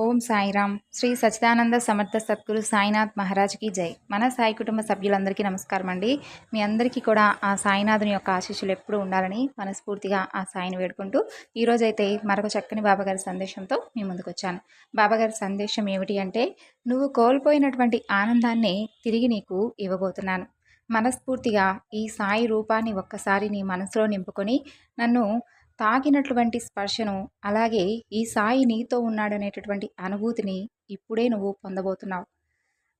ఓం సాయిరామ్. శ్రీ సచిదానంద సమర్థ సద్గురు సాయినాథ్ మహారాజ్కి జై. మన సాయి కుటుంబ సభ్యులందరికీ నమస్కారం అండి. మీ అందరికీ కూడా ఆ సాయినాథుని యొక్క ఆశీస్సులు ఎప్పుడూ ఉండాలని మనస్ఫూర్తిగా ఆ సాయిని వేడుకుంటూ ఈరోజైతే మరొక చక్కని బాబాగారి సందేశంతో మీ ముందుకు వచ్చాను బాబాగారి సందేశం ఏమిటి అంటే నువ్వు కోల్పోయినటువంటి ఆనందాన్ని తిరిగి నీకు ఇవ్వబోతున్నాను. మనస్ఫూర్తిగా ఈ సాయి రూపాన్ని ఒక్కసారి నీ మనసులో నింపుకొని నన్ను తాకినటువంటి స్పర్శను అలాగే ఈ సాయి నీతో ఉన్నాడనేటటువంటి అనుభూతిని ఇప్పుడే నువ్వు పొందబోతున్నావు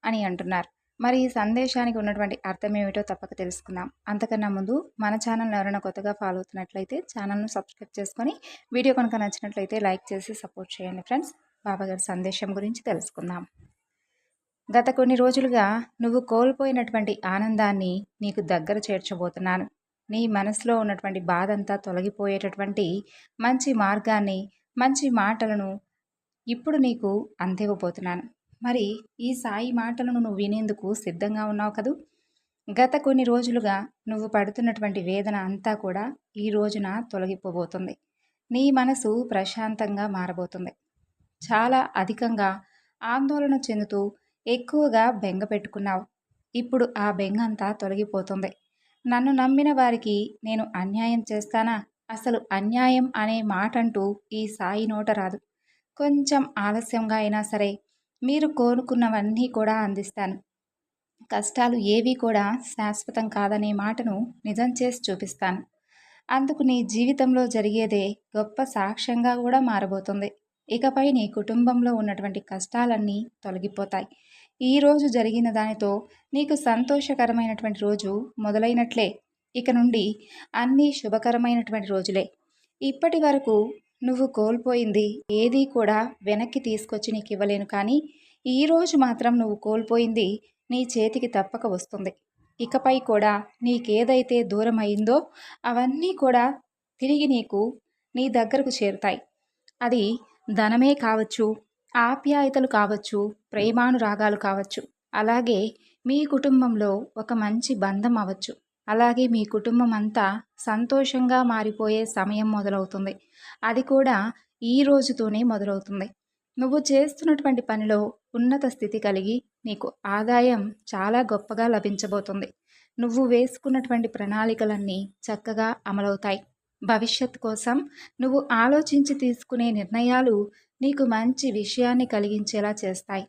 అని అంటున్నారు. మరి ఈ సందేశానికి ఉన్నటువంటి అర్థం ఏమిటో తప్పక తెలుసుకుందాం. అంతకన్నా ముందు మన ఛానల్ ఎవరైనా కొత్తగా ఫాలో అవుతున్నట్లయితే ఛానల్ను సబ్స్క్రైబ్ చేసుకొని వీడియో కనుక నచ్చినట్లయితే లైక్ చేసి సపోర్ట్ చేయండి ఫ్రెండ్స్. బాబాగారి సందేశం గురించి తెలుసుకుందాం. గత కొన్ని రోజులుగా నువ్వు కోల్పోయినటువంటి ఆనందాన్ని నీకు దగ్గర చేర్చబోతున్నాను. నీ మనసులో ఉన్నటువంటి బాధ అంతా తొలగిపోయేటటువంటి మంచి మార్గాన్ని మంచి మాటలను ఇప్పుడు నీకు అందివ్వబోతున్నాను. మరి ఈ సాయి మాటలను నువ్వు వినేందుకు సిద్ధంగా ఉన్నావు కదూ? గత కొన్ని రోజులుగా నువ్వు పడుతున్నటువంటి వేదన అంతా కూడా ఈ రోజున తొలగిపోబోతుంది. నీ మనసు ప్రశాంతంగా మారబోతుంది. చాలా అధికంగా ఆందోళన చెందుతూ ఎక్కువగా బెంగ పెట్టుకున్నావు. ఇప్పుడు ఆ బెంగ అంతా తొలగిపోతుంది. నన్ను నమ్మిన వారికి నేను అన్యాయం చేస్తానా? అసలు అన్యాయం అనే మాట అంటూ ఈ సాయి నోట రాదు. కొంచెం ఆలస్యంగా అయినా సరే మీరు కోరుకున్నవన్నీ కూడా అందిస్తాను. కష్టాలు ఏవి కూడా శాశ్వతం కాదనే మాటను నిజం చేసి చూపిస్తాను. అందుకు నీ జీవితంలో జరిగేదే గొప్ప సాక్ష్యంగా కూడా మారబోతుంది. ఇకపై నీ కుటుంబంలో ఉన్నటువంటి కష్టాలన్నీ తొలగిపోతాయి. ఈరోజు జరిగిన దానితో నీకు సంతోషకరమైనటువంటి రోజు మొదలైనట్లే. ఇక నుండి అన్నీ శుభకరమైనటువంటి రోజులే. ఇప్పటి వరకు నువ్వు కోల్పోయింది ఏదీ కూడా వెనక్కి తీసుకొచ్చి నీకు ఇవ్వలేను కానీ ఈరోజు మాత్రం నువ్వు కోల్పోయింది నీ చేతికి తప్పక వస్తుంది. ఇకపై కూడా నీకేదైతే దూరం అయిందో అవన్నీ కూడా తిరిగి నీకు నీ దగ్గరకు చేరుతాయి. అది ధనమే కావచ్చు ఆప్యాయతలు కావచ్చు ప్రేమానురాగాలు కావచ్చు. అలాగే మీ కుటుంబంలో ఒక మంచి బంధం అవ్వచ్చు. అలాగే మీ కుటుంబం అంతా సంతోషంగా మారిపోయే సమయం మొదలవుతుంది. అది కూడా ఈ రోజుతోనే మొదలవుతుంది. నువ్వు చేస్తున్నటువంటి పనిలో ఉన్నత స్థితి కలిగి నీకు ఆదాయం చాలా గొప్పగా లభించబోతుంది. నువ్వు వేసుకున్నటువంటి ప్రణాళికలన్నీ చక్కగా అమలవుతాయి. భవిష్యత్ కోసం నువ్వు ఆలోచించి తీసుకునే నిర్ణయాలు నీకు మంచి విషయాన్ని కలిగించేలా చేస్తాయి.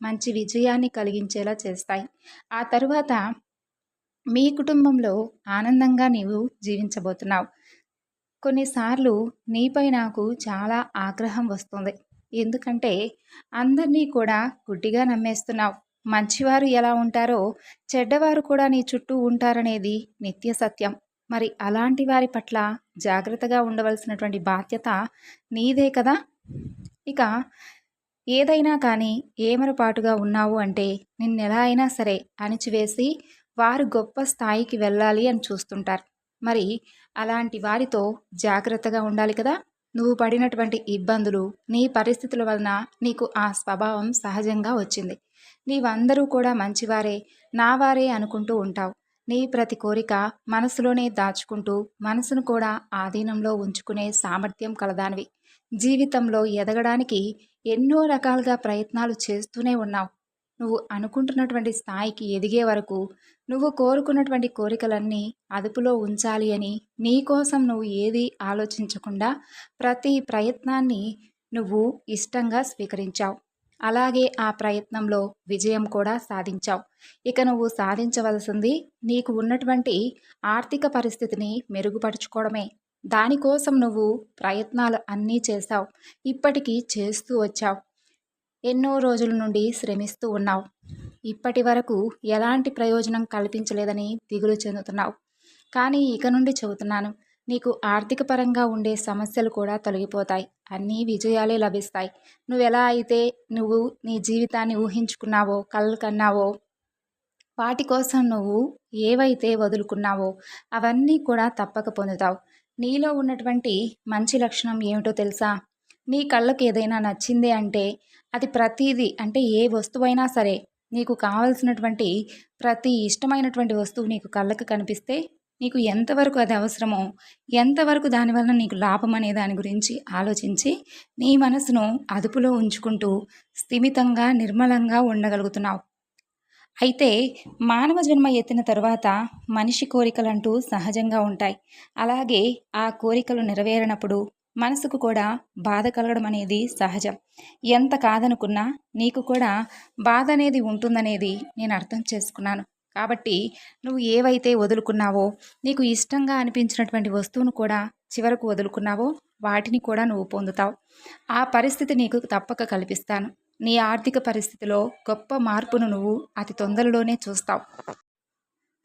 మంచి విజయాన్ని కలిగించేలా చేస్తాయి. ఆ తరువాత మీ కుటుంబంలో ఆనందంగా నీవు జీవించబోతున్నావు. కొన్నిసార్లు నీపై నాకు చాలా ఆగ్రహం వస్తుంది. ఎందుకంటే అందరినీ కూడా గుడ్డిగా నమ్మేస్తున్నావు. మంచివారు ఎలా ఉంటారో చెడ్డవారు కూడా నీ చుట్టూ ఉంటారనేది నిత్య సత్యం. మరి అలాంటి వారి పట్ల జాగ్రత్తగా ఉండవలసినటువంటి బాధ్యత నీదే కదా? ఇక ఏదైనా కానీ ఏమరపాటుగా ఉన్నావు అంటే నిన్నెలా అయినా సరే అణిచివేసి వారు గొప్ప స్థాయికి వెళ్ళాలి అని చూస్తుంటారు. మరి అలాంటి వారితో జాగ్రత్తగా ఉండాలి కదా? నువ్వు పడినటువంటి ఇబ్బందులు నీ పరిస్థితుల వలన నీకు ఆ స్వభావం సహజంగా వచ్చింది. నీవందరూ కూడా మంచివారే నావారే అనుకుంటూ ఉంటావు. నీ ప్రతి కోరిక మనసులోనే దాచుకుంటూ మనసును కూడా ఆధీనంలో ఉంచుకునే సామర్థ్యం కలదానివి. జీవితంలో ఎదగడానికి ఎన్నో రకాలుగా ప్రయత్నాలు చేస్తూనే ఉన్నావు. నువ్వు అనుకుంటున్నటువంటి స్థాయికి ఎదిగే వరకు నువ్వు కోరుకున్నటువంటి కోరికలన్నీ అదుపులో ఉంచాలి అని నీకోసం నువ్వు ఏది ఆలోచించకుండా ప్రతి ప్రయత్నాన్ని నువ్వు ఇష్టంగా స్వీకరించావు. అలాగే ఆ ప్రయత్నంలో విజయం కూడా సాధించావు. ఇక నువ్వు సాధించవలసింది నీకు ఉన్నటువంటి ఆర్థిక పరిస్థితిని మెరుగుపరుచుకోవడమే. దానికోసం నువ్వు ప్రయత్నాలు అన్నీ చేశావు. ఇప్పటికీ చేస్తూ వచ్చావు. ఎన్నో రోజుల నుండి శ్రమిస్తూ ఉన్నావు. ఇప్పటి వరకు ఎలాంటి ప్రయోజనం కల్పించలేదని దిగులు చెందుతున్నావు. కానీ ఇక నుండి చెబుతున్నాను. నీకు ఆర్థిక పరంగా ఉండే సమస్యలు కూడా తొలగిపోతాయి. అన్నీ విజయాలే లభిస్తాయి. నువ్వు ఎలా అయితే నువ్వు నీ జీవితాన్ని ఊహించుకున్నావో కళ్ళు కన్నావో వాటి కోసం నువ్వు ఏవైతే వదులుకున్నావో అవన్నీ కూడా తప్పక పొందుతావు. నీలో ఉన్నటువంటి మంచి లక్షణం ఏమిటో తెలుసా? నీ కళ్ళకు ఏదైనా నచ్చింది అంటే అది ప్రతిదీ అంటే ఏ వస్తువైనా సరే నీకు కావలసినటువంటి ప్రతి ఇష్టమైనటువంటి వస్తువు నీకు కళ్ళకు కనిపిస్తే నీకు ఎంతవరకు అది అవసరమో ఎంతవరకు దానివల్ల నీకు లాభం అనే దాని గురించి ఆలోచించి నీ మనసును అదుపులో ఉంచుకుంటూ స్థిమితంగా నిర్మలంగా ఉండగలుగుతున్నావు. అయితే మానవ జన్మ ఎత్తిన తరువాత మనిషి కోరికలంటూ సహజంగా ఉంటాయి. అలాగే ఆ కోరికలు నెరవేరినప్పుడు మనసుకు కూడా బాధ కలగడం అనేది సహజం. ఎంత కాదనుకున్నా నీకు కూడా బాధ అనేది ఉంటుందనేది నేను అర్థం చేసుకున్నాను. కాబట్టి నువ్వు ఏవైతే వదులుకున్నావో నీకు ఇష్టంగా అనిపించినటువంటి వస్తువును కూడా చివరకు వదులుకున్నావో వాటిని కూడా నువ్వు పొందుతావు. ఆ పరిస్థితి నీకు తప్పక కల్పిస్తాను. నీ ఆర్థిక పరిస్థితిలో గొప్ప మార్పును నువ్వు అతి తొందరలోనే చూస్తావు.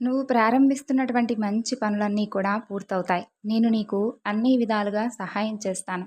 నువ్వు ప్రారంభిస్తున్నటువంటి మంచి పనులన్నీ కూడా పూర్తవుతాయి. నేను నీకు అన్ని విధాలుగా సహాయం చేస్తాను.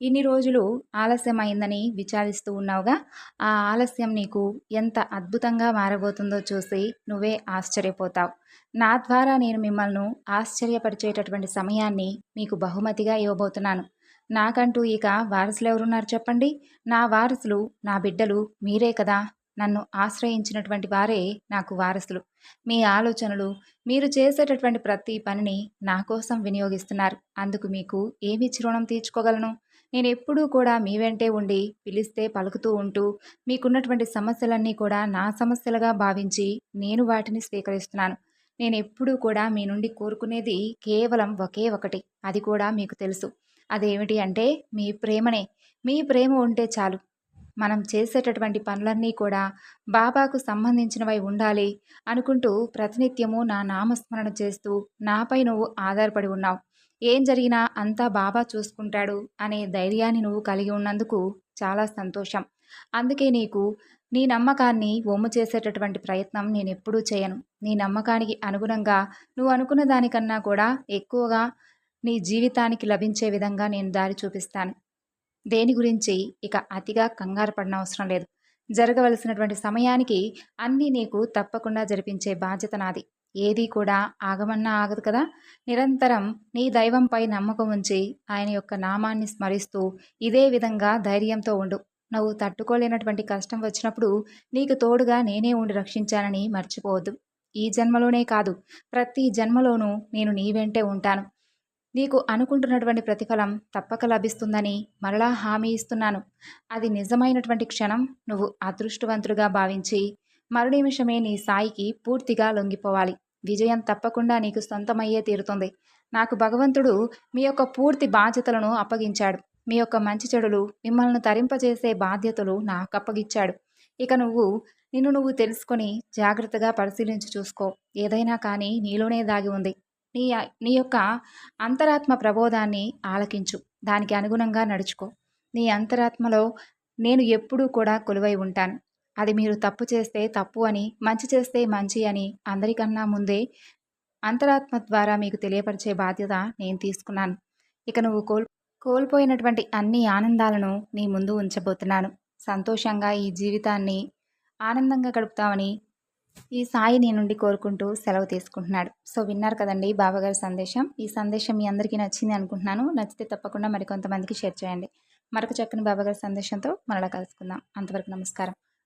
ఇన్ని రోజులు ఆలస్యమైందని విచారిస్తూ ఉన్నావుగా. ఆ ఆలస్యం నీకు ఎంత అద్భుతంగా మారబోతుందో చూసి నువ్వే ఆశ్చర్యపోతావు. నా ద్వారా నేను మిమ్మల్ని ఆశ్చర్యపరిచేటటువంటి సమయాన్ని మీకు బహుమతిగా ఇవ్వబోతున్నాను. నాకంటూ ఇక వారసులు ఎవరున్నారు చెప్పండి? నా వారసులు నా బిడ్డలు మీరే కదా. నన్ను ఆశ్రయించినటువంటి వారే నాకు వారసులు. మీ ఆలోచనలు మీరు చేసేటటువంటి ప్రతి పనిని నా కోసం వినియోగిస్తున్నారు. అందుకు మీకు ఏమి రుణం తీర్చుకోగలను? నేను ఎప్పుడూ కూడా మీ వెంటే ఉండి పిలిస్తే పలుకుతూ ఉంటూ మీకున్నటువంటి సమస్యలన్నీ కూడా నా సమస్యలుగా భావించి నేను వాటిని స్వీకరిస్తున్నాను. నేను ఎప్పుడూ కూడా మీ నుండి కోరుకునేది కేవలం ఒకే ఒకటి. అది కూడా మీకు తెలుసు. అదేమిటి అంటే మీ ప్రేమనే. మీ ప్రేమ ఉంటే చాలు. మనం చేసేటటువంటి పనులన్నీ కూడా బాబాకు సంబంధించినవై ఉండాలి అనుకుంటూ ప్రతినిత్యము నా నామస్మరణ చేస్తూ నాపై నువ్వు ఆధారపడి ఉన్నావు. ఏం జరిగినా అంతా బాబా చూసుకుంటాడు అనే ధైర్యాన్ని నువ్వు కలిగి ఉన్నందుకు చాలా సంతోషం. అందుకే నీకు నీ నమ్మకాన్ని ఒమ్ము చేసేటటువంటి ప్రయత్నం నేను ఎప్పుడూ చేయను. నీ నమ్మకానికి అనుగుణంగా నువ్వు అనుకున్న దానికన్నా కూడా ఎక్కువగా నీ జీవితానికి లభించే విధంగా నేను దారి చూపిస్తాను. దేని గురించి ఇక అతిగా కంగారు పడనవసరం లేదు. జరగవలసినటువంటి సమయానికి అన్నీ నీకు తప్పకుండా జరిపించే బాధ్యత నాది. ఏది కూడా ఆగమన్నా ఆగదు కదా? నిరంతరం నీ దైవంపై నమ్మకం ఉంచి ఆయన యొక్క నామాన్ని స్మరిస్తూ ఇదే విధంగా ధైర్యంతో ఉండు. నువ్వు తట్టుకోలేనటువంటి కష్టం వచ్చినప్పుడు నీకు తోడుగా నేనే ఉండి రక్షించానని మర్చిపోవద్దు. ఈ జన్మలోనే కాదు ప్రతి జన్మలోనూ నేను నీ వెంటే ఉంటాను. నీకు అనుకుంటున్నటువంటి ప్రతిఫలం తప్పక లభిస్తుందని మరలా హామీ ఇస్తున్నాను. అది నిజమైనటువంటి క్షణం నువ్వు అదృష్టవంతుడుగా భావించి మరునిమిషమే నీ సాయికి పూర్తిగా లొంగిపోవాలి. విజయం తప్పకుండా నీకు సొంతమయ్యే తీరుతుంది. నాకు భగవంతుడు మీ యొక్క పూర్తి బాధ్యతలను అప్పగించాడు. మీ యొక్క మంచి చెడులు మిమ్మల్ని తరింపజేసే బాధ్యతలు నాకు అప్పగించాడు ఇక నువ్వు నిన్ను నువ్వు తెలుసుకొని జాగ్రత్తగా పరిశీలించి చూసుకో. ఏదైనా కానీ నీలోనే దాగి ఉంది. నీ నీ యొక్క అంతరాత్మ ప్రబోధాన్ని ఆలకించు. దానికి అనుగుణంగా నడుచుకో. నీ అంతరాత్మలో నేను ఎప్పుడూ కూడా కొలువై ఉంటాను. అది మీరు తప్పు చేస్తే తప్పు అని మంచి చేస్తే మంచి అని అందరికన్నా ముందే అంతరాత్మ ద్వారా మీకు తెలియపరిచే బాధ్యత నేను తీసుకున్నాను. ఇక నువ్వు కోల్ కోల్పోయినటువంటి అన్ని ఆనందాలను నీ ముందు ఉంచబోతున్నాను. సంతోషంగా ఈ జీవితాన్ని ఆనందంగా గడుపుతామని ఈ సాయి నీ నుండి కోరుకుంటూ సెలవు తీసుకుంటున్నాడు. సో విన్నారు కదండి బాబాగారి సందేశం. ఈ సందేశం మీ అందరికీ నచ్చింది అనుకుంటున్నాను. నచ్చితే తప్పకుండా మరికొంతమందికి షేర్ చేయండి. మరొక చక్కని బాబాగారి సందేశంతో మరలా కలుసుకుందాం. అంతవరకు నమస్కారం.